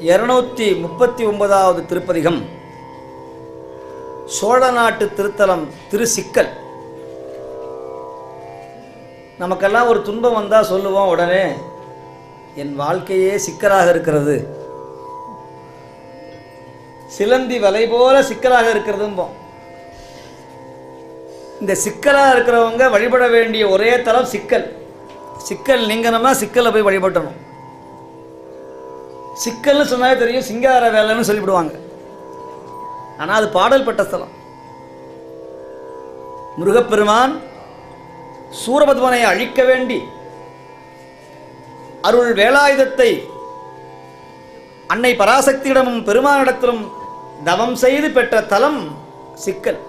இருநூத்தி முப்பத்தி ஒன்பதாவது திருப்பதிகம். சோழ நாட்டு திருத்தலம் திருசிக்கல். நமக்கெல்லாம் ஒரு துன்பம் வந்தால் சொல்லுவோம் உடனே என் வாழ்க்கையே சிக்கலாக இருக்கிறது. சிலந்தி வலை போல சிக்கலாக இருக்கிறதும்போம். இந்த சிக்கலாக இருக்கிறவங்க வழிபட வேண்டிய ஒரே தலம் சிக்கல். சிக்கல் நீங்கனமாக சிக்கலை போய் வழிபட்டணும். சிக்கல்னு சொன்னாலே தெரியும் சிங்கார வேலைன்னு சொல்லிவிடுவாங்க. ஆனால் அது பாடல் பட்ட ஸ்தலம் முருகப்பெருமான் சூரபத்மனை அழிக்க வேண்டி அருள் வேலாயுதத்தை அன்னை பராசக்தியிடமும் பெருமானிடத்திலும் தவம் செய்து பெற்ற தலம் சிக்கல்.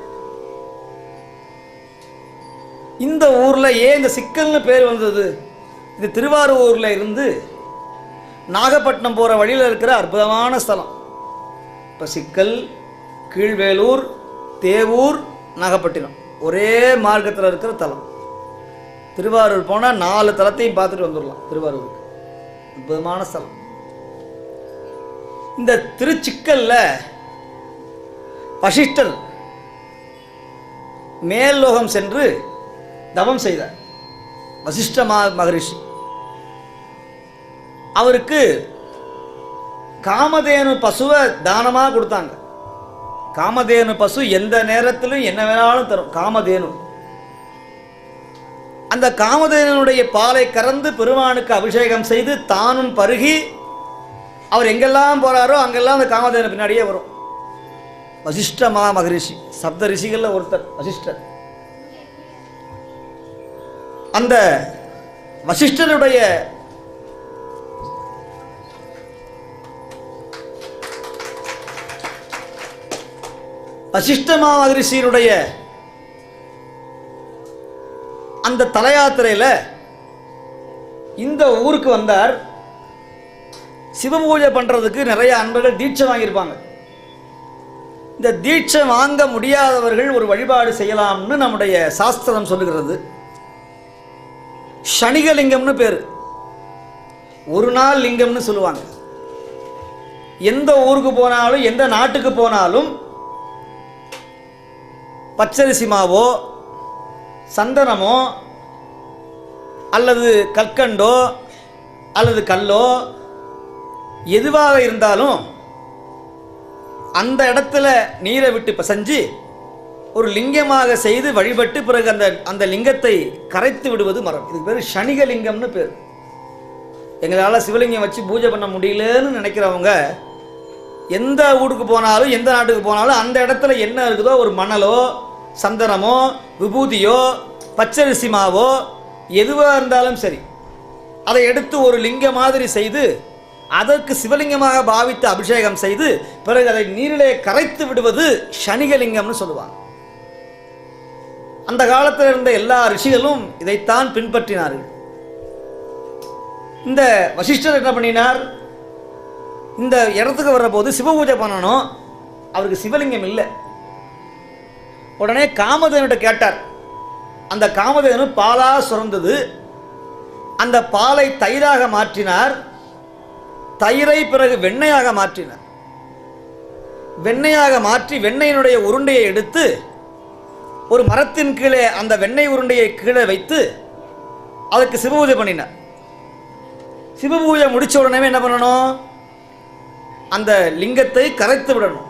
இந்த ஊரில் ஏன் இந்த சிக்கல்னு பேர் வந்தது? இது திருவாரூரில் இருந்து நாகப்பட்டினம் போகிற வழியில் இருக்கிற அற்புதமான ஸ்தலம். இப்போ சிக்கல் கீழ்வேலூர் தேவூர் நாகப்பட்டினம். ஒரே மார்க்கத்தில் இருக்கிற தலம். திருவாரூர் போனால் நாலு தலத்தையும் பார்த்துட்டு வந்துடலாம் திருவாரூருக்கு. அற்புதமான ஸ்தலம். இந்த திருச்சிக்கல்ல வசிஷ்டர் மேல் லோகம் சென்று தவம் செய்தார். வசிஷ்ட மா மகரிஷி. அவருக்கு காமதேனு பசுவை தானமாக கொடுத்தாங்க. காமதேனு பசு எந்த நேரத்திலும் என்ன வேணாலும் தரும். காமதேனு. அந்த காமதேனுடைய பாலை கறந்து பெருமானுக்கு அபிஷேகம் செய்து தானும் பருகி அவர் எங்கெல்லாம் போறாரோ அங்கெல்லாம் அந்த காமதேனு பின்னாடியே வரும். வசிஷ்ட மா மகரிஷி சப்த ரிஷிகளில் ஒருத்தர் வசிஷ்டர். அந்த வசிஷ்டருடைய வசிஷ்டமா மகரிஷியினுடைய அந்த தலையாத்திரையில் இந்த ஊருக்கு வந்தார். சிவபூஜை பண்ணுறதுக்கு நிறைய அன்பர்கள் தீட்சை வாங்கியிருப்பாங்க. இந்த தீட்சை வாங்க முடியாதவர்கள் ஒரு வழிபாடு செய்யலாம்னு நம்முடைய சாஸ்திரம் சொல்லுகிறது. சனிகலிங்கம்னு பேர். ஒரு நாள் லிங்கம்னு சொல்லுவாங்க. எந்த ஊருக்கு போனாலும் எந்த நாட்டுக்கு போனாலும் பச்சரிசி மாவோ சந்தனமோ அல்லது கற்கண்டோ அல்லது கல்லோ எதுவாக இருந்தாலும் அந்த இடத்துல நீரை விட்டு பிசைஞ்சு ஒரு லிங்கமாக செய்து வழிபட்டு பிறகு அந்த அந்த லிங்கத்தை கரைத்து விடுவது மரம். இதுக்கு பேர் சனிகலிங்கம்னு பேர். எங்களால் சிவலிங்கம் வச்சு பூஜை பண்ண முடியலன்னு நினைக்கிறவங்க எந்த ஊருக்கு போனாலும் எந்த நாட்டுக்கு போனாலும் அந்த இடத்துல என்ன இருக்குதோ ஒரு மணலோ சந்தனமோ விபூதியோ பச்சரிசி மாவோ எதுவாக இருந்தாலும் சரி அதை எடுத்து ஒரு லிங்க மாதிரி செய்து அதற்கு சிவலிங்கமாக பாவித்து அபிஷேகம் செய்து பிறகு அதை நீரிலே கரைத்து விடுவது சனிகலிங்கம்னு சொல்லுவாங்க. அந்த காலத்தில் இருந்த எல்லா ரிஷிகளும் இதைத்தான் பின்பற்றினார்கள். இந்த வசிஷ்டர் என்ன பண்ணினார்? இந்த இடத்துக்கு வர்ற போது சிவ பூஜை பண்ணணும். அவருக்கு சிவலிங்கம் இல்லை. உடனே காமதேவன்கிட்ட கேட்டார். அந்த காமதேனு பாலா சுரந்தது. அந்த பாலை தயிராக மாற்றினார். தயிரை பிறகு வெண்ணையாக மாற்றினார். வெண்ணையாக மாற்றி வெண்ணெயினுடைய உருண்டையை எடுத்து ஒரு மரத்தின் கீழே அந்த வெண்ணெய் உருண்டையை கீழே வைத்து அதுக்கு சிவபூஜை பண்ணினார். சிவபூஜை முடிச்ச உடனே என்ன பண்ணணும்? அந்த லிங்கத்தை கரைத்து விடணும்.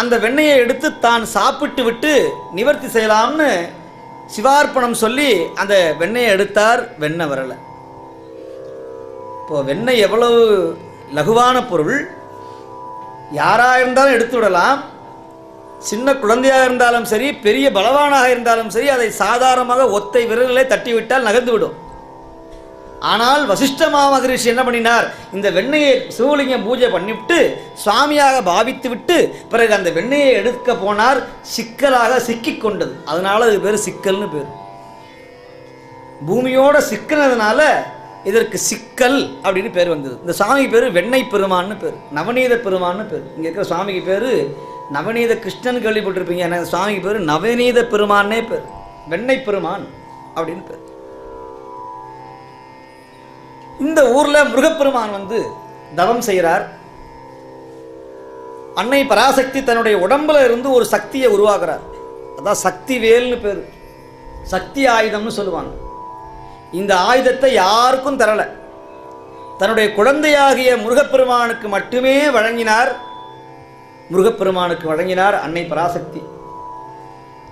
அந்த வெண்ணெயை எடுத்து தான் சாப்பிட்டு விட்டு நிவர்த்தி செய்யலாம்னு சிவார்ப்பணம் சொல்லி அந்த வெண்ணெயை எடுத்தார் வெண்ணெய் வரலை. இப்போ வெண்ணெய் எவ்வளவு லகுவான பொருள். யாராக இருந்தாலும் எடுத்து விடலாம். சின்ன குழந்தையாக இருந்தாலும் சரி பெரிய பலவானாக இருந்தாலும் சரி அதை சாதாரணமாக ஒத்தை விரலிலே தட்டிவிட்டால் நகர்ந்து விடும். ஆனால் வசிஷ்ட மாமகரிஷி என்ன பண்ணினார்? இந்த வெண்ணையை சிவலிங்கம் பூஜை பண்ணிவிட்டு சுவாமியாக பாவித்து விட்டு பிறகு அந்த வெண்ணையை எடுக்க போனார். சிக்கலாக சிக்கிக் கொண்டது. அதனால அது பேர் சிக்கல்னு பேர். பூமியோட சிக்கினதுனால இதற்கு சிக்கல் அப்படின்னு பேர் வந்தது. இந்த சாமி பேர் வெண்ணெய் பெருமான்னு பேர். நவநீத பெருமான்னு பேர். இங்கே இருக்கிற சுவாமிக்கு பேர் நவநீத கிருஷ்ணன் கேள்விப்பட்டிருப்பீங்க. எனக்கு சுவாமிக்கு பேர் நவநீத பெருமானே பேர். வெண்ணெய் பெருமான் அப்படின்னு பேர். இந்த ஊரில் முருகப்பெருமான் வந்து தவம் செய்கிறார். அன்னை பராசக்தி தன்னுடைய உடம்புல இருந்து ஒரு சக்தியை உருவாக்குறார். அதான் சக்தி வேல்னு பேர். சக்தி ஆயுதம்னு சொல்லுவாங்க. இந்த ஆயுதத்தை யாருக்கும் தரலை. தன்னுடைய குழந்தையாகிய முருகப்பெருமானுக்கு மட்டுமே வழங்கினார். முருகப்பெருமானுக்கு வழங்கினார் அன்னை பராசக்தி.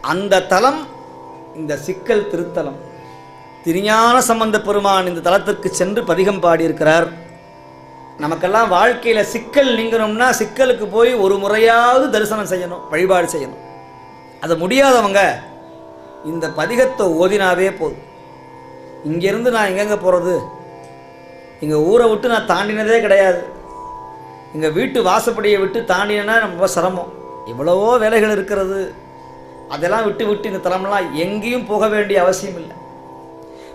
அந்த தலம் இந்த சிக்கல் திருத்தலம். திருஞான சம்பந்த பெருமான் இந்த தலத்திற்கு சென்று பதிகம் பாடியிருக்கிறார். நமக்கெல்லாம் வாழ்க்கையில் சிக்கல் நீங்கணும்னா சிக்கலுக்கு போய் ஒரு முறையாவது தரிசனம் செய்யணும் வழிபாடு செய்யணும். அது முடியாதவங்க இந்த பதிகத்தை ஓதினாவே போதும். இங்கேருந்து நான் எங்கெங்கே போகிறது எங்கள் ஊரை விட்டு நான் தாண்டினதே கிடையாது. எங்கள் வீட்டு வாசப்படியை விட்டு தாண்டினா ரொம்ப சிரமம். எவ்வளவோ வேலைகள் இருக்கிறது. அதெல்லாம் விட்டு விட்டு இந்த தலமெல்லாம் எங்கேயும் போக வேண்டிய அவசியம் இல்லை.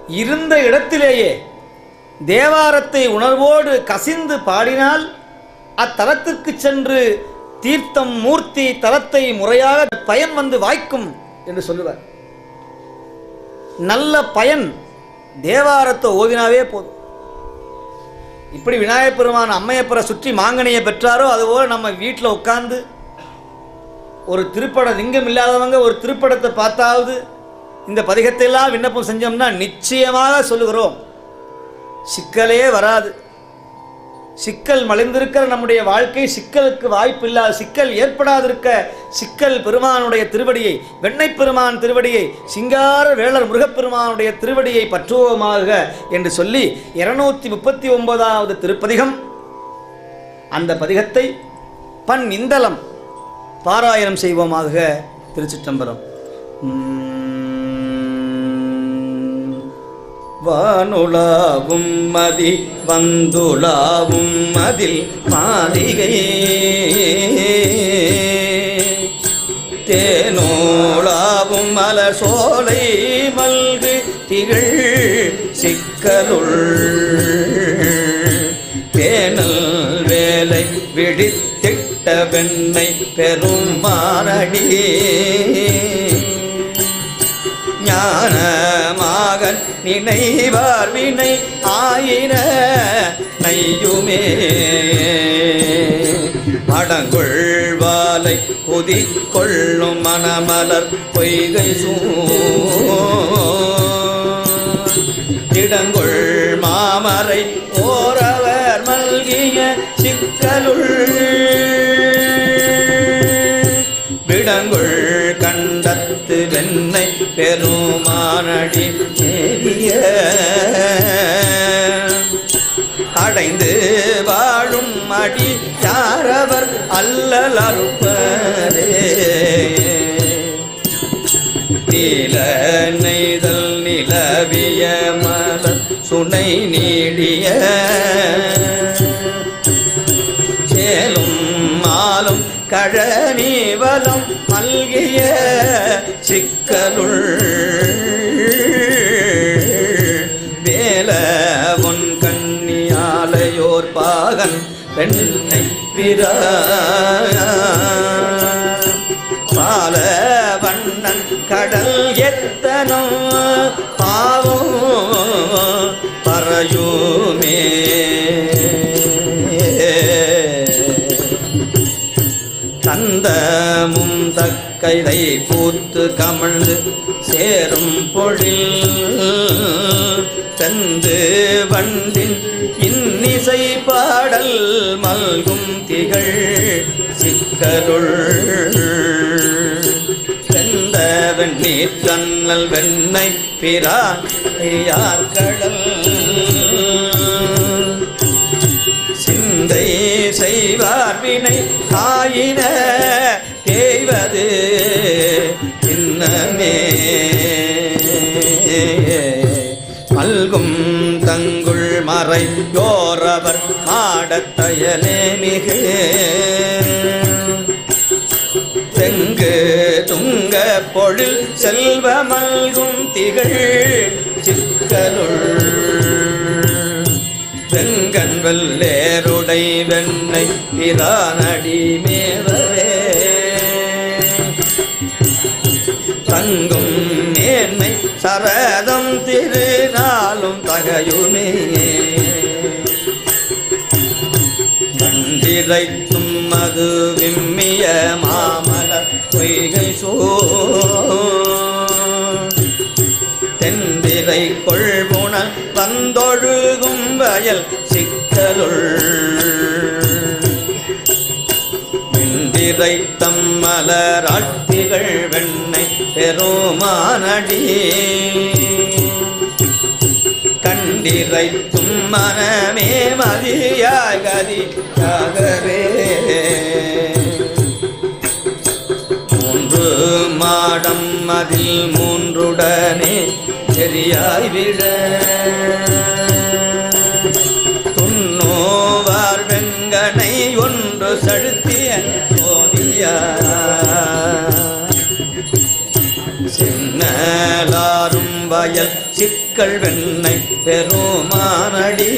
இருந்த இடத்திலேயே தேவாரத்தை உணர்வோடு கசிந்து பாடினால் அத்தலத்திற்கு சென்று தீர்த்தம் மூர்த்தி தலத்தை முறையாக பயன் வந்து வாய்க்கும் என்று சொல்லுவார். நல்ல பயன் தேவாரத்தை ஓதினாவே போதும். இப்படி விநாயகப் பெருமான் அம்மையப்பரை சுற்றி மாங்கனியை பெற்றாரோ அதுபோல் நம்ம வீட்டில் உட்காந்து ஒரு திருப்பட லிங்கம் இல்லாதவங்க ஒரு திருப்படத்தை பார்த்தாவது இந்த பதிகத்தை எல்லாம் விண்ணப்பம் செஞ்சோம்னா நிச்சயமாக சொல்லுகிறோம். சிக்கலே வராது. சிக்கல் மலிந்திருக்கிற நம்முடைய வாழ்க்கை சிக்கலுக்கு வாய்ப்பு இல்லாத சிக்கல் ஏற்படாதிருக்க சிக்கல் பெருமானுடைய திருவடியை வெண்ணை பெருமான் திருவடியை சிங்கார வேளர் முருகப்பெருமானுடைய திருவடியை பற்றுவோமாக என்று சொல்லி இருநூத்தி முப்பத்தி ஒன்பதாவது திருப்பதிகம். அந்த பதிகத்தை பன் இந்தலம் பாராயணம் செய்வோமாக திருச்சிற்றம்பலம். வானுலாவும் மதி வந்துலாவும் மதில் மாளிகை. தேனோலாவும் மலர் சோலை மல்கு திகழ் சிக்கலுள். பேனல் வேலை விடித்திட்ட வெண்ணை பெரும் மாரடியே ஞானமாக நினைவார் வினை ஆயின நையுமே அடங்கொள்வாலை குதி கொள்ளும் மணமலர் பொய்கை சூ. இடங்கொள் மாமரை ஓரவர் மல்கிய சிக்கலுள். விடங்குள் கண்டத்து வெண்ணை பெருமானடி தேவிய. அடைந்து வாழும் அடி யாரவர் அல்லல் அறுப்பரே. நீல நெய்தல் நிலவிய மலர் சுனை நீடிய. கழனீவலம் மல்கிய சிக்கலுள். வேல உன் கண்ணியாலையோர் பாகன் பெண்ணை பிற. பால வண்ணன் கடல் எத்தனம் பாவம் பறையுமே தந்தமும் தக்கைதை பூத்து கமழ்ந்து சேரும் பொழில். தந்து வண்டின் இன்னிசை பாடல் மல்கும் திகழ் சிக்கருள். வெந்த வெண்ணீர் கண்ணல் வெண்ணை பிரான் கடல்? செய்வார் வினை ஆயின தேய்வது இன்னமே. மல்கும் தங்குள் மறை யோரவர் மாடத்தயலே மிகு. தெங்கு துங்க பொழில் செல்வ மல்கும் திகழ் சிக்கலுள். வெங்கண் வெள்ளேருடை வெண்ணை பிரானடி மேவரே. தங்கும் மேன்மை சரதம் திருநாளும் தகையுமே. கண்டிரைத்தும் மது விம்மிய மாமலர் பொய்கை சோ வந்தொழுகும் வயல் சிக்கலுள் வெண்டிரை தம்மலராட்டிகள் வெண்ணை பெருமானடி. கண்டிரைத்தும் மனமே மதியாகதி யாகவே மூன்று மாடம் அதில் மூன்றுடனே சரியாய்விட துண்ணோவார் வெங்கனை ஒன்று செலுத்திய சோதியா சின்னலாரும் வயல் சிக்கல் வெண்ணை பெருமானடி.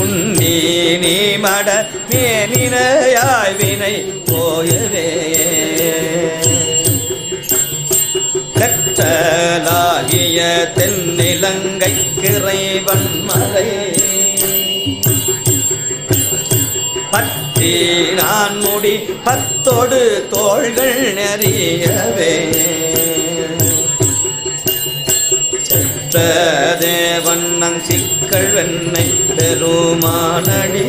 உன்னி நீ மட மேனினையாய் வினை போயவே. கற்றலாகிய தென்னிலங்கை கிரைவன் மலை. பற்றி நான் முடி பத்தோடு தோள்கள் நெறியவே. செற்ற தேவண்ணங் சிக்கள் வெண்ணை பெருமானடி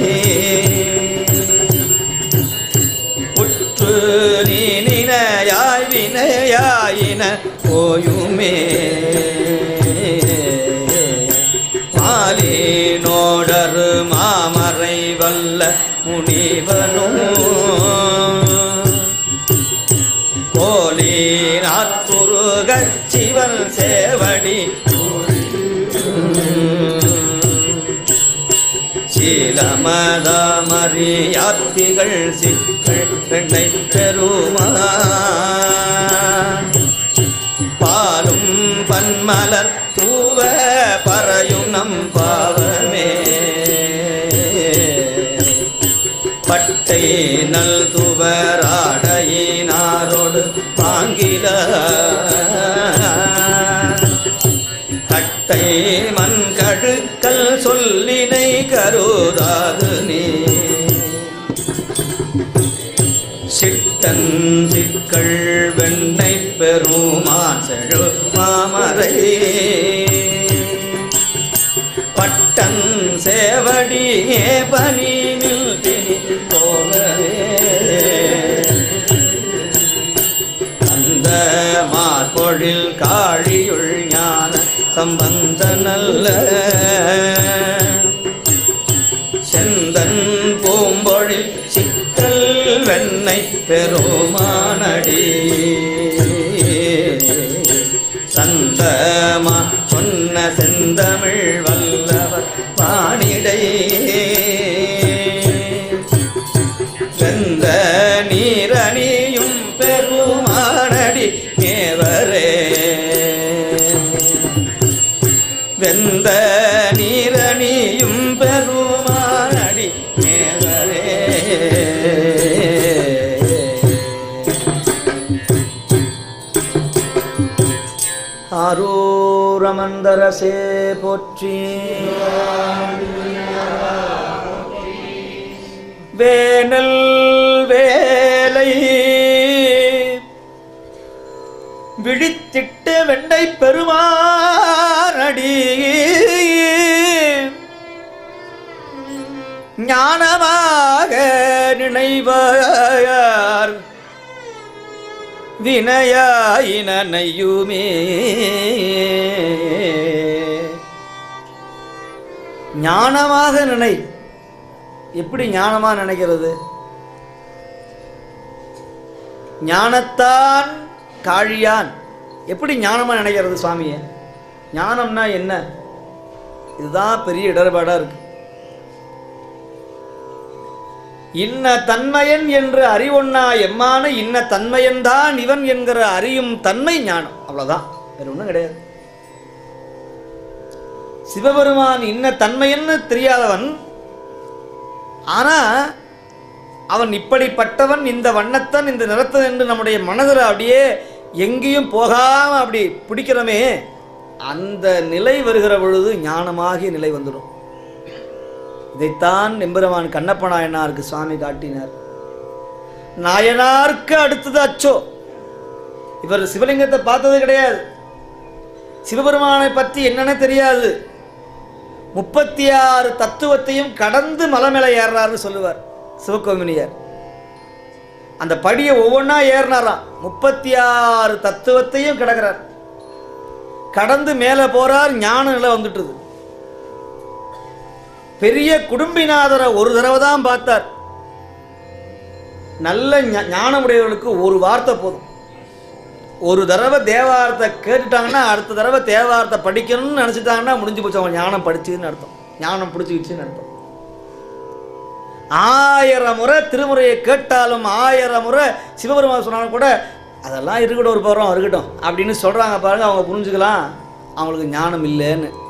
போயுமே. மாலினோடரு மாமறை வல்ல முனிவனும். கோலினாத்துருக சிவன் சேவடி. சீலமதமறியாத்திகள் சிக்கள் பெண்ணை பெருமா பன்மலர் தூவ பறையும் நம் பாவமே. பட்டை நல் துவராடையினாரோடு பாங்கில தட்டை மண் கழுக்கல் சொல்லினை கருதாது நீ. சிட்டன் சிக்கள் வெண்ணை பெருமான் செழு மாமரை. பட்டன் சேவடியே பனி நில்பினி போகவே அந்த மார்பொழில் காழியுள் ஞான சம்பந்த தன்னை பெருமானடி. சந்தமா சொன்ன செந்தமிழ் வல்லவர் பாணிடை செந்த நீரணியும் பெருமானடி மேவரே வெந்த ஆரூரமந்தரசே போற்றி. வேனல் வேலை விழித்திட்டு வெண்டை பெருமானடி ஞானமாக நினைவார். வினயாயினையுமே ஞானமாக நினை. எப்படி ஞானமாக நினைக்கிறது? ஞானத்தான் காழியான். எப்படி ஞானமாக நினைக்கிறது சுவாமியை? ஞானம்னா என்ன? இதுதான் பெரிய இடர்பாடாக இருக்குது இன்ன தன்மையன் என்று அறிவொன்னா எம்மான இன்ன தன்மையன் தான் இவன் என்கிற அறியும் தன்மை ஞானம். அவ்வளவுதான். வேற ஒன்றும் கிடையாது. சிவபெருமான் இன்ன தன்மையன்னு தெரியாதவன் ஆனா அவன் இப்படிப்பட்டவன் இந்த வண்ணத்தன் இந்த நிறத்தன் என்று நம்முடைய மனதில் அப்படியே எங்கேயும் போகாம அப்படி பிடிக்கிறோமே அந்த நிலை வருகிற பொழுது ஞானமாகிய நிலை வந்துடும். இதைத்தான் எம்பெருமான் கண்ணப்ப நாயனாருக்கு சுவாமி காட்டினார். நாயனாருக்கு அடுத்தது அச்சோ. இவர் சிவலிங்கத்தை பார்த்தது கிடையாது. சிவபெருமானை பற்றி என்னன்னு தெரியாது. முப்பத்தி ஆறு தத்துவத்தையும் கடந்து மலை மேலே ஏறுறாருன்னு சொல்லுவார் சிவகோமினியார். அந்த படியை ஒவ்வொன்றா ஏறினாராம். முப்பத்தி ஆறு தத்துவத்தையும் கிடக்கிறார். கடந்து மேலே போகிறார் ஞான நிலை வந்துட்டுது. பெரிய குடும்பிநாதரை ஒரு தடவை தான் பார்த்தார். நல்ல ஞா- ஞானமுடையவர்களுக்கு ஒரு வார்த்தை போதும். ஒரு தடவை தேவாரத்தை கேட்டுட்டாங்கன்னா அடுத்த தடவை தேவாரத்தை படிக்கணும்னு நினச்சிட்டாங்கன்னா முடிஞ்சு போச்சு. அவங்க ஞானம் படிச்சுன்னு அர்த்தம். ஞானம் பிடிச்சிக்கிச்சுன்னு அர்த்தம். ஆயிரம் முறை திருமுறையை கேட்டாலும் ஆயிரம் முறை சிவபெருமான் சொன்னாலும் கூட அதெல்லாம் இருக்கட்டும் ஒரு பருவம் இருக்கட்டும் அப்படின்னு சொல்கிறாங்க பாருங்க. அவங்க புரிஞ்சுக்கலாம். அவங்களுக்கு ஞானம் இல்லைன்னு.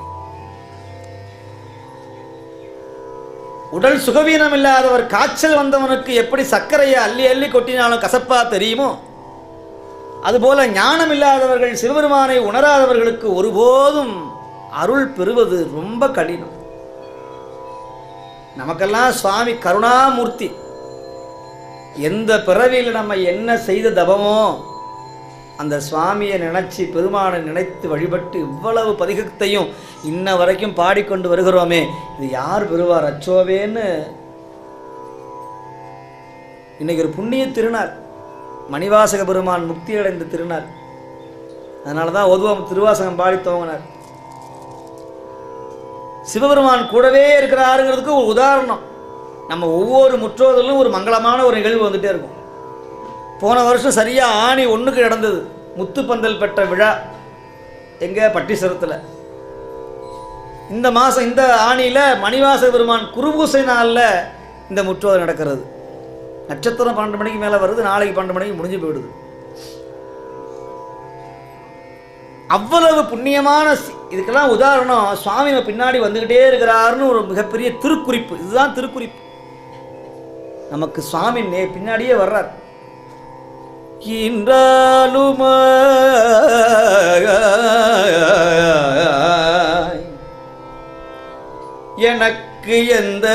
உடல் சுகவீனம் இல்லாதவர் காய்ச்சல் வந்தவனுக்கு எப்படி சர்க்கரையை அள்ளி அள்ளி கொட்டினாலும் கசப்பா தெரியுமோ? அதுபோல ஞானம் இல்லாதவர்கள் சிவபெருமானை உணராதவர்களுக்கு ஒருபோதும் அருள் பெறுவது ரொம்ப கடினம். நமக்கெல்லாம் சுவாமி கருணாமூர்த்தி. எந்த பிறவியில் நம்ம என்ன செய்த தபமோ அந்த சுவாமியை நினச்சி பெருமானை நினைத்து வழிபட்டு இவ்வளவு பதிகத்தையும் இன்ன வரைக்கும் பாடிக்கொண்டு வருகிறோமே. இது யார் பெறுவார்? அச்சோவேன்னு இன்னைக்கு ஒரு புண்ணிய திருநாள். மணிவாசக பெருமான் முக்தி அடைந்த திருநாள். அதனால தான் ஒதுவம் திருவாசகம் பாடி துவங்கினார். சிவபெருமான் கூடவே இருக்கிறாருங்கிறதுக்கு ஒரு உதாரணம். நம்ம ஒவ்வொரு முற்றோதலும் ஒரு மங்களமான ஒரு நிகழ்வு வந்துட்டே இருக்கும். போன வருஷம் சரியாக ஆணி ஒன்றுக்கு நடந்தது. முத்துப்பந்தல் பெற்ற விழா எங்கே பட்டிசரத்தில். இந்த மாதம் இந்த ஆணியில் மணிவாச பெருமான் குருபூசை நாளில் இந்த முற்றோதல் நடக்கிறது. நட்சத்திரம் பன்னெண்டு மணிக்கு மேலே வருது நாளைக்கு பன்னெண்டு மணிக்கு முடிஞ்சு போயிடுது. அவ்வளவு புண்ணியமான சி- இதுக்கெல்லாம் உதாரணம் சுவாமி பின்னாடி வந்துக்கிட்டே இருக்கிறாருன்னு ஒரு மிகப்பெரிய திருக்குறிப்பு. இதுதான் திருக்குறிப்பு. நமக்கு சுவாமி நே பின்னாடியே வர்றார். இன்றாலுமாய் எனக்கு எந்த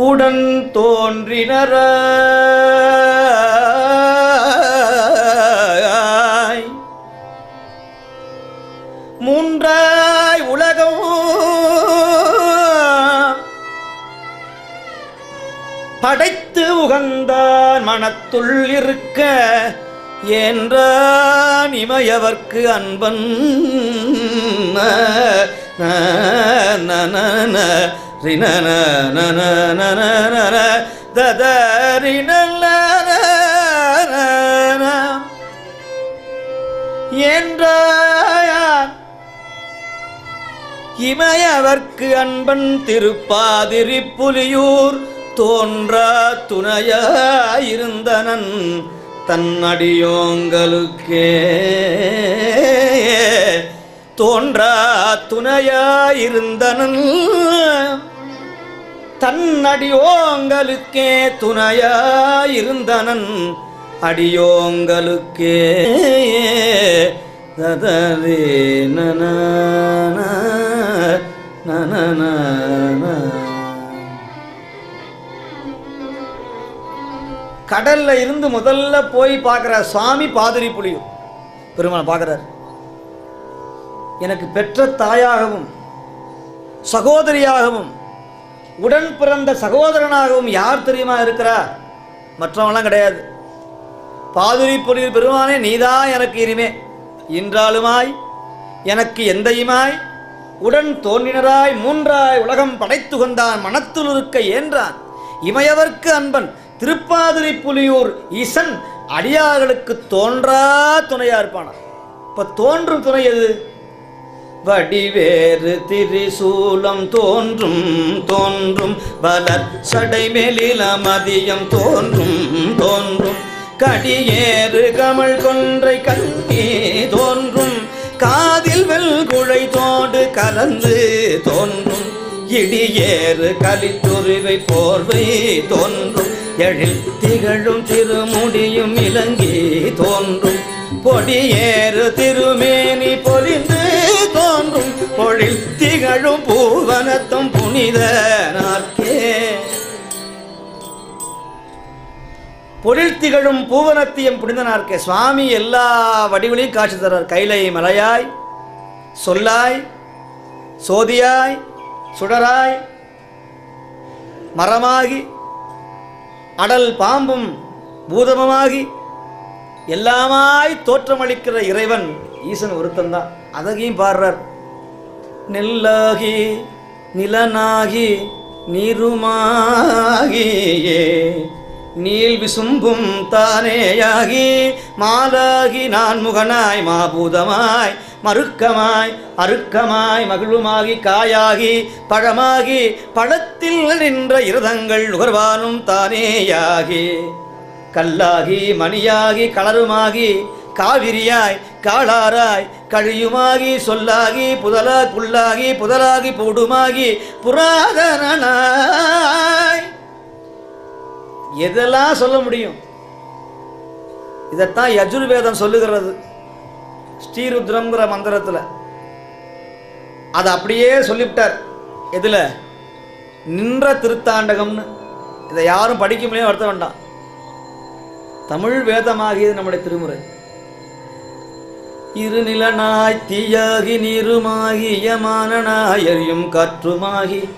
உடன் தோன்றினரா மனத்துள் இருக்க என்றான் இமையவர்க்கு அன்பன் என்ற இமையவர்க்கு அன்பன் திருப்பாதிரி புலியூர் தோன்றா துணையாயிருந்தனன் தன்னடியோங்களுக்கே. தோன்றா துணையாயிருந்தனன் தன்னடியோங்களுக்கே துணையாயிருந்தனன் அடியோங்களுக்கே. ததரே நன கடல்ல இருந்து முதல்ல போய் பார்க்குற சுவாமி பாதிரி புலியூர் பெருமாள் பார்க்குறார். எனக்கு பெற்ற தாயாகவும் சகோதரியாகவும் உடன் பிறந்த சகோதரனாகவும் யார் தெரியுமா இருக்கிறா? மற்றவங்களாம் கிடையாது. பாதுரி பொழில் பெருமானே நீதான் எனக்கு இனிமே. இன்றாலுமாய் எனக்கு எந்தையுமாய் உடன் தோன்றினராய் மூன்றாய் உலகம் படைத்து கொண்டான் மனத்துள் இருக்க ஏன்றான்? இமையவர்க்கு அன்பன் திருப்பாதிரி புலியூர் ஈசன் அடியார்களுக்கு தோன்றா துணையா இருப்பானா? இப்ப தோன்றும் துணை எது? வடிவேறு திரிசூலம் தோன்றும் தோன்றும். பலர் சடைமெலில மதியம் தோன்றும் தோன்றும். கடியேறு கமல் கொன்றை கல்கி தோன்றும். காதில் வெல்குழை தோடு கலந்து தோன்றும். இடியேறு கலித்துருவை போர்வை தோன்றும். எழில் திகழும் திருமுடியும் இலங்கி தோன்றும். பொடியேறு திருமேனி பொலிந்து தோன்றும். பொழில் திகழும் பூவனத்தும் புனித நாற்கே. பொழில் திகழும் பூவனத்தியம் புனித நாற்கே. சுவாமி எல்லா வடிவிலையும் காட்சி தர்றார் கைலை மலையாய் சொல்லாய் சோதியாய் சுடராய் மரமாகி அடல் பாம்பும் பூதமமாகி எல்லாமாய் தோற்றமளிக்கிற இறைவன் ஈசன் ஒருத்தந்தான் அதையும் பாடுறார். நெல்லாகி நிலனாகி நீருமாகியே. நீல் விசும்பும் தானேயாகி மாலாகி நான் முகனாய் மாபூதமாய் மறுக்கமாய் அருக்கமாய் மகிழ்வுமாகி காயாகி பழமாகி பழத்தில் நின்ற இரதங்கள் நுகர்வானும் தானேயாகி. கல்லாகி மணியாகி கலருமாகி காவிரியாய் காளாராய் கழியுமாகி சொல்லாகி புதலா புல்லாகி புதலாகி போடுமாகி புராதனாய் எதெல்லாம் சொல்ல முடியும்? இதைத்தான் யஜுர்வேதம் சொல்லுகிறது. ஸ்ரீருத்ரங்கிற மந்திரத்தில். அதை அப்படியே சொல்லிவிட்டார். எதில்? நின்ற திருத்தாண்டகம்னு. இதை யாரும் படிக்க முடியும் வருத்த வேண்டாம். தமிழ் வேதமாகியது நம்முடைய திருமுறை. இருநிலனாய் தீயாகி நீருமாகி யமானனாய் எரியும் காற்றுமாகி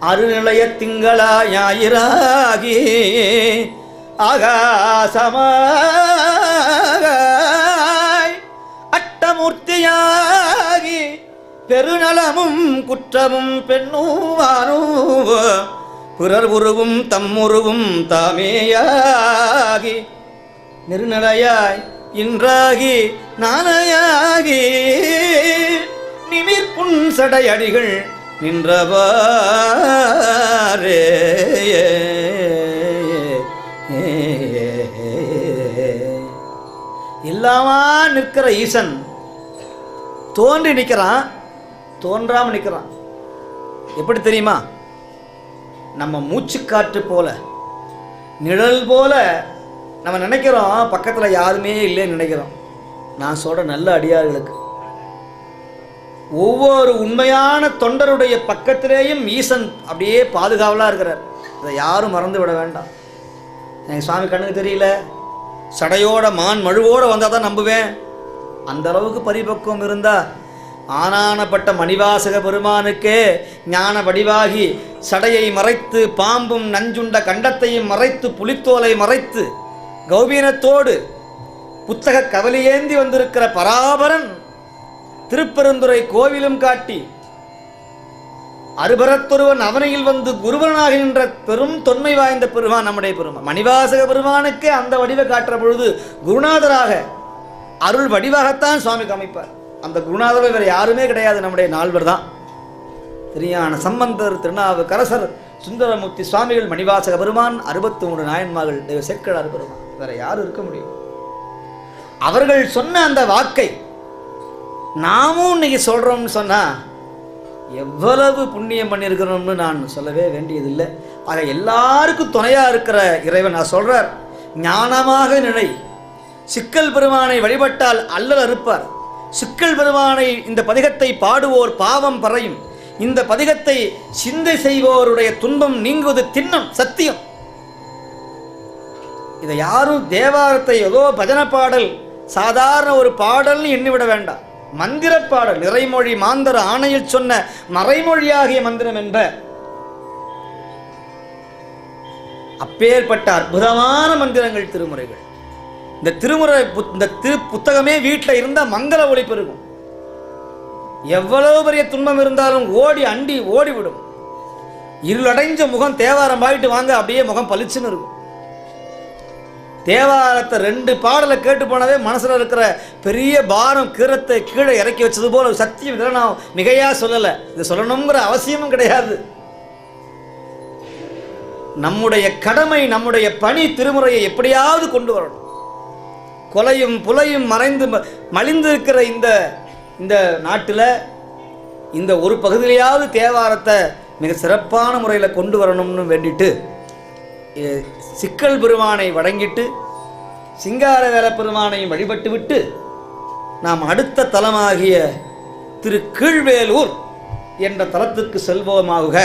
அருநிலைய திங்களாய் ஞாயிறாகி ஆகாசமாய் அட்டமூர்த்தியாகி பெருநலமும் குற்றமும் பெண்ணுவானும் பிறர் உருவும் தம்முருவும் தாமேயாகி நெருநடையாய் இன்றாகி நானையாகி நிமிர் புன்சடையடிகள் நின்றவாரே இல்லாமா நிற்கிற ஈசன் தோன்றி நிற்கிறான் தோன்றாமல் நிற்கிறான். எப்படி தெரியுமா? நம்ம மூச்சுக்காற்று போல நிழல் போல நம்ம நினைக்கிறோம். பக்கத்தில் யாருமே இல்லைன்னு நினைக்கிறோம். நான் சொல்கிற நல்ல அடியார்களுக்கு. ஒவ்வொரு உண்மையான தொண்டருடைய பக்கத்திலேயும் ஈசன் அப்படியே பாதுகாவலாக இருக்கிறார். இதை யாரும் மறந்து விட வேண்டாம். எனக்கு சுவாமி கண்ணுக்கு தெரியல. சடையோட மான் மழுவோட வந்தால் தான் நம்புவேன். அந்த அளவுக்கு பரிபக்குவம் இருந்தா ஆனானப்பட்ட மணிவாசக பெருமானுக்கே ஞான வடிவாகி சடையை மறைத்து பாம்பும் நஞ்சுண்ட கண்டத்தையும் மறைத்து புலித்தோலை மறைத்து கௌபீனத்தோடு புத்தக கவலியேந்தி வந்திருக்கிற பராபரன் திருப்பெருந்துறை கோவிலும் காட்டி அறுபரத்தொருவன் அவனையில் வந்து குருவனாக நின்ற பெரும் தொன்மை வாய்ந்த பெருமான் நம்முடைய பெருமான். மணிவாசக பெருமானுக்கே அந்த வடிவை காட்டுற பொழுது குருநாதராக அருள் வடிவாகத்தான் சுவாமி காமிப்பார். அந்த குருநாதர் வேறு யாருமே கிடையாது நம்முடைய நால்வர் தான். திருஞான சம்பந்தர் திருநாவுக்கரசர் சுந்தரமூர்த்தி சுவாமிகள் மணிவாசக பெருமான் அறுபத்தி மூணு நாயன்மார்கள் தெய்வ செக்கடார் பெருமான் வேற யாரும் இருக்க முடியும். அவர்கள் சொன்ன அந்த வாக்கை நாமும் இன்னைக்கு சொல்கிறோம்னு சொன்னால் எவ்வளவு புண்ணியம் பண்ணியிருக்கிறோம்னு நான் சொல்லவே வேண்டியதில்லை. ஆக எல்லாருக்கும் துணையாக இருக்கிற இறைவன் நான் சொல்கிறார் ஞானமாக நினை சிக்கல் பெருமானை வழிபட்டால் அல்லல் அறுப்பார். சிக்கல் பெருமானை இந்த பதிகத்தை பாடுவோர் பாவம் பறையும். இந்த பதிகத்தை சிந்தை செய்வோருடைய துன்பம் நீங்குவது திண்ணம் சத்தியம். இதை யாரும் தேவாரத்தை ஏதோ பஜனை பாடல் சாதாரண ஒரு பாடல்னு எண்ணிவிட வேண்டாம். மந்திர பாடல் நிறைமொழி மாந்தர ஆணையில் சொன்ன மறைமொழியாகிய மந்திரம் என்ப அப்பேற்பட்ட அற்புதமான மந்திரங்கள் திருமுறைகள். இந்த திருமுறை இந்த திரு புத்தகமே வீட்டில் இருந்தால் மங்கள ஒளி பெருகும். எவ்வளவு பெரிய துன்பம் இருந்தாலும் ஓடி அண்டி ஓடிவிடும். இருளடைஞ்ச முகம் தேவாரம் பாடிட்டு வாங்க அப்படியே முகம் பளிச்சுன்னு இருக்கும். தேவாரத்தை ரெண்டு பாடலை கேட்டு போனாவே மனசில் இருக்கிற பெரிய பாரம் கீரத்தை கீழே இறக்கி வச்சது போல சத்தியம் இதெல்லாம் நான் மிகையாக சொல்லலை. இது சொல்லணுங்கிற அவசியமும் கிடையாது. நம்முடைய கடமை நம்முடைய பணி திருமுறையை எப்படியாவது கொண்டு வரணும். கொலையும் புலையும் மறைந்து ம- மலிந்து இருக்கிற இந்த இந்த நாட்டில் இந்த ஒரு பகுதியிலையாவது தேவாரத்தை மிக சிறப்பான முறையில் கொண்டு வரணும்னு வேண்டிட்டு சிக்கல் பெருமானை வணங்கிட்டு சிங்காரவேல பெருமானையும் வழிபட்டுவிட்டு நாம் அடுத்த தலமாகிய திரு கீழ்வேலூர் என்ற தலத்திற்கு செல்வோமாகுக.